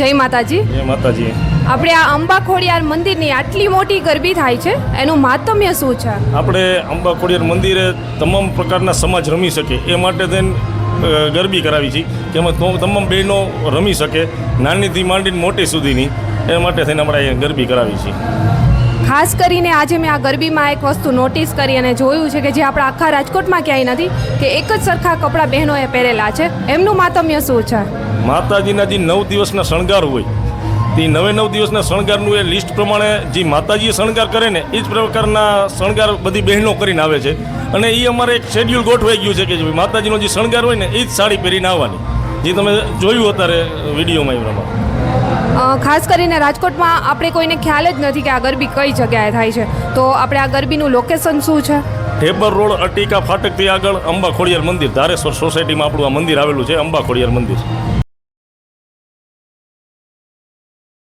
જય માતાજી. જય માતાજી. આપણે આ અંબા ખોડિયાર મંદિરની આટલી મોટી ગરબી થાય છે એનું માતમ્ય શું છે? આપણે અંબા ખોડિયાર મંદિરે તમામ પ્રકારના સમાજ રમી શકે એ માટે થઈને ગરબી કરાવી છે એમાં તમામ બહેનો રમી શકે નાનીથી માંડીને મોટી સુધીની એ માટે થઈને આપણે અહીંયા ગરબી કરાવી છે. ખાસ કરીને આજે મેં આ ગરબીમાં એક વસ્તુ નોટિસ કરી અને જોયું છે કે જે આપણા આખા રાજકોટમાં ક્યાંય નથી કે એક જ સરખા કપડાં બહેનોએ પહેરેલા છે એમનું માતમ્ય શું છે? માતાજીના જે નવ દિવસના શણગાર હોય તે નવે નવ દિવસના શણગારનું એ લિસ્ટ પ્રમાણે જે માતાજીએ શણગાર કરે ને એ જ પ્રકારના શણગાર બધી બહેનો કરીને આવે છે. અને એ અમારે એક શેડ્યુલ ગોઠવાઈ ગયું છે કે માતાજીનો જે શણગાર હોય ને એ જ સાડી પહેરીને આવવાની. જે તમે જોયું અત્યારે વિડીયોમાં એ પ્રમાણે. ખાસ કરીને રાજકોટમાં આપણે કોઈને ખ્યાલ જ નથી કે આ ગરબી કઈ જગ્યાએ થાય છે. તો આપણે આ ગરબીનું લોકેશન શું છે? ઢેબર રોડ અટીકા ફાટકથી આગળ અંબા ખોડિયાર મંદિર ધારેશ્વર સોસાયટીમાં આપણું આ મંદિર આવેલું છે અંબા ખોડિયાર મંદિર.